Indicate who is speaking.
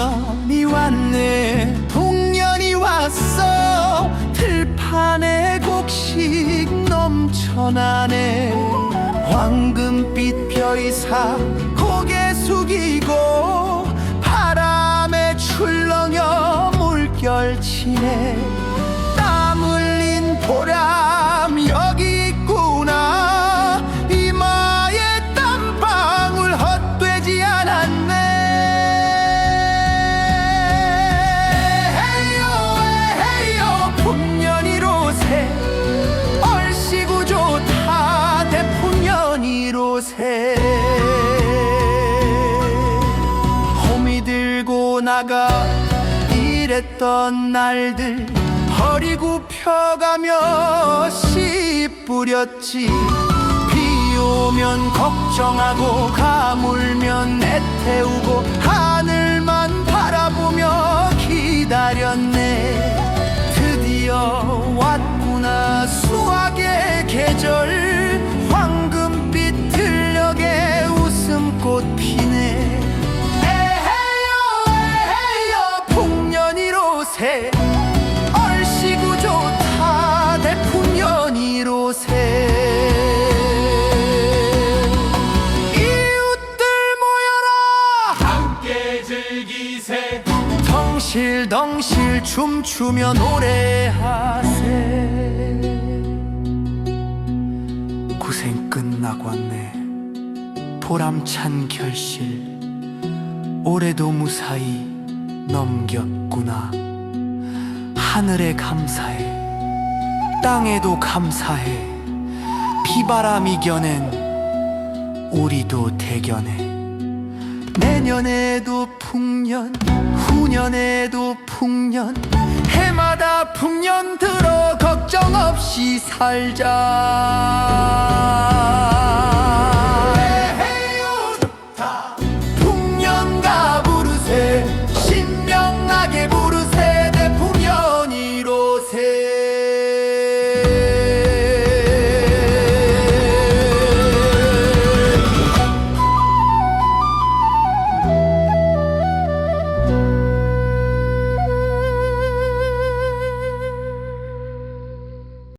Speaker 1: 여름이 왔네. 동년이 왔어. 들판에 곡식 넘쳐나네. 황금빛 별이, 사 고개 숙이고 바람에 출렁여 물결치네. 나가 일했던 날들 버리고 펴가며 씨 뿌렸지. 비 오면 걱정하고 가물면 애태우고 하늘만 바라보며 기다렸네. 드디어 왔구나. 수학의 계절 세 얼씨구 좋다 대풍년이로세. 이웃들 모여라!
Speaker 2: 함께 즐기세.
Speaker 1: 덩실덩실 춤추며 노래하세. 고생 끝나고 왔네. 보람찬 결실. 올해도 무사히 넘겼구나 하늘에 감사해. 땅에도 감사해. 비바람 이 겨낸 우리도 대견해. 내년에도 풍년 후년에도 풍년. 해마다 풍년 들어 걱정 없이 살자